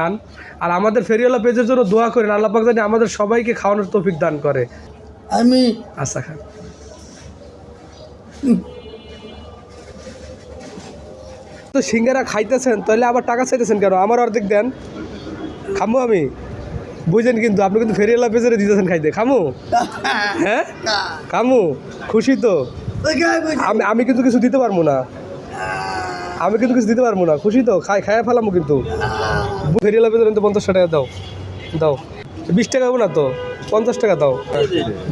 খান। আর আমাদের ফেরিওয়ালা পেজের জন্য দোয়া করেন আল্লাহ পাক জানি আমাদের সবাইকে খাওয়ানোর তৌফিক দান করে। আমি আচ্ছা খান। তো সিঙ্গারা খাইতেছেন তাহলে আবার টাকা চাইতেছেন কেন? আমার অর্ধেক দেন। খামু আমি? বুঝেন কিন্তু আপনি কিন্তু ফেরিওয়ালা পেজের দিতেছেন খাইতে। খামু? হ্যাঁ? খামু? খুশি তো? আমি আমি কিন্তু কিছু দিতে পারব না। আমি কিন্তু কিছু দিতে পারব না। খুশি তো? খাই খাইয়া ফেলামো কিন্তু। ফেরিওয়ালা পেজের তো পঞ্চাশ টাকা দাও। দাও। বিশ টাকা হব না তো? পঞ্চাশ টাকা দাও।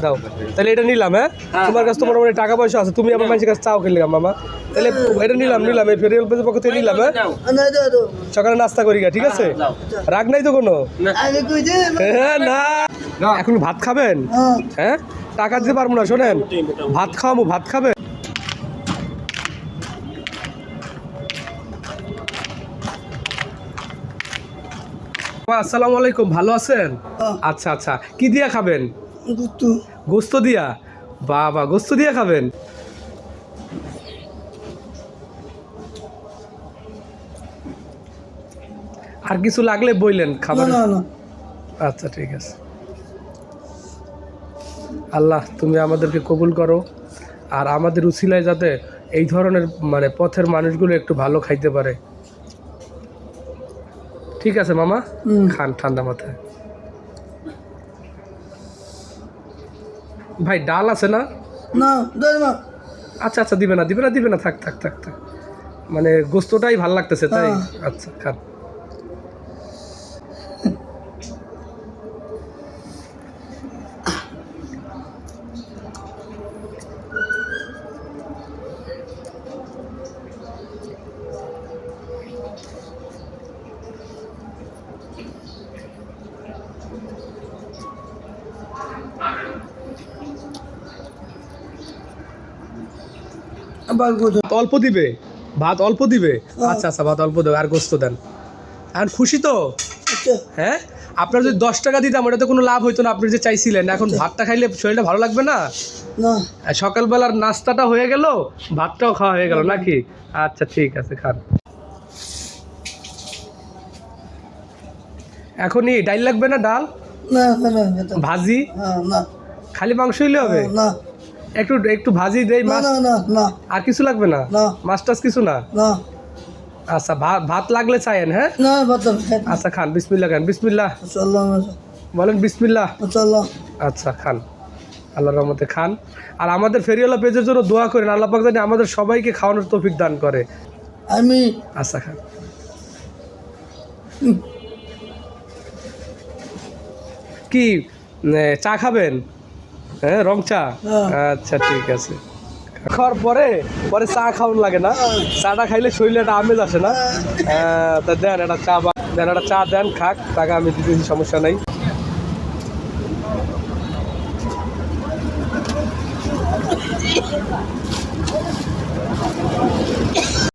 দাও। তাহলে এটা নিলাম হ্যাঁ? তোমার কাছে তো মোটামুটি টাকা পয়সা আছে। তুমি আমার মানুষের কাছে চাও খেলে মামা। তাহলে এটা নিলাম নিলাম। এই ফেরিওয়াল পেজের পক্ষ থেকে নিলাম হ্যাঁ? সকালে নাস্তা করি গা ঠিক আছে? রাগ নাই তো কোনো? হ্যাঁ না। এখন ভাত খাবেন? হ্যাঁ। টাকা দিতে পারব না শোনেন। ভাত খাওয়াবো ভাত খাবে আসসালামু আলাইকুম ভালো আছেন? আচ্ছা আচ্ছা। কি দিয়া খাবেন? গোস্ত। দিয়া? বাবা গোস্ত দিয়া খাবেন? আর কিছু লাগলে বইলেন খাবার আচ্ছা ঠিক আছে। আল্লাহ তুমি আমাদেরকে কবুল করো। আর আমাদের উসিলায় যাতে এই ধরনের মানে পথের মানুষগুলো একটু ভালো খাইতে পারে। ঠিক আছে মামা? খান ঠান্ডা মাথায়। ভাই ডাল আছে না? না। আচ্ছা আচ্ছা দিবে না দিবে না দিবে না থাক থাক থাক থাক। মানে গোস্তটাই ভালো লাগতেছে তাই? হ্যাঁ। আচ্ছা খান। অল্প দিবে? ভাত অল্প দিবে? হ্যাঁ। আচ্ছা আচ্ছা ভাত অল্প দেবে আর গোস্ত দেন। আর খুশি তো? আচ্ছা। হ্যাঁ? আপনার যদি দশ টাকা দিতাম ওটাতে কোনো লাভ হইতো না আপনি যে চাইছিলেন। এখন ভাতটা খাইলে শরীরটা ভালো লাগবে না? সকালবেলার নাস্তাটা হয়ে গেল ভাতটাও খাওয়া হয়ে গেল নাকি? আচ্ছা ঠিক আছে খান। এখনই ডাল লাগবে না ডাল? ভাজি? খালি মাংস হইলে হবে? না। একটু একটু ভাজি দেই না মাছ? না না না। আর কিছু লাগবে না? না। মাছ টাছ কিছু না? না। আচ্ছা ভাত ভাত লাগলে চাইেন হ্যাঁ? না বাতাম আচ্ছা খান বিসমিল্লা খান বিসমিল্লা চল্লাহ বলেন বিসমিল্লা চল্লাহ আচ্ছা খান। আল্লাহর রহমতে খান। আর আমাদের ফেরিওয়ালা পেজের জন্য দোয়া করেন আল্লাহ পাক জানি আমাদের সবাইকে খাওয়ানোর তৌফিক দান করে। আমি আচ্ছা খান। কি চা খাবেন? হ্যাঁ রং চা? হ্যাঁ। আচ্ছা ঠিক আছে। খাওয়ার পরে পরে চা খাওয়ান লাগে না। চাটা খাইলে শরীরে একটা আমেজ আসে না। হ্যাঁ, তা দেন একটা চা বা- দেন একটা চা দেন খাক টাকা আমি দিতেছি সমস্যা নাই।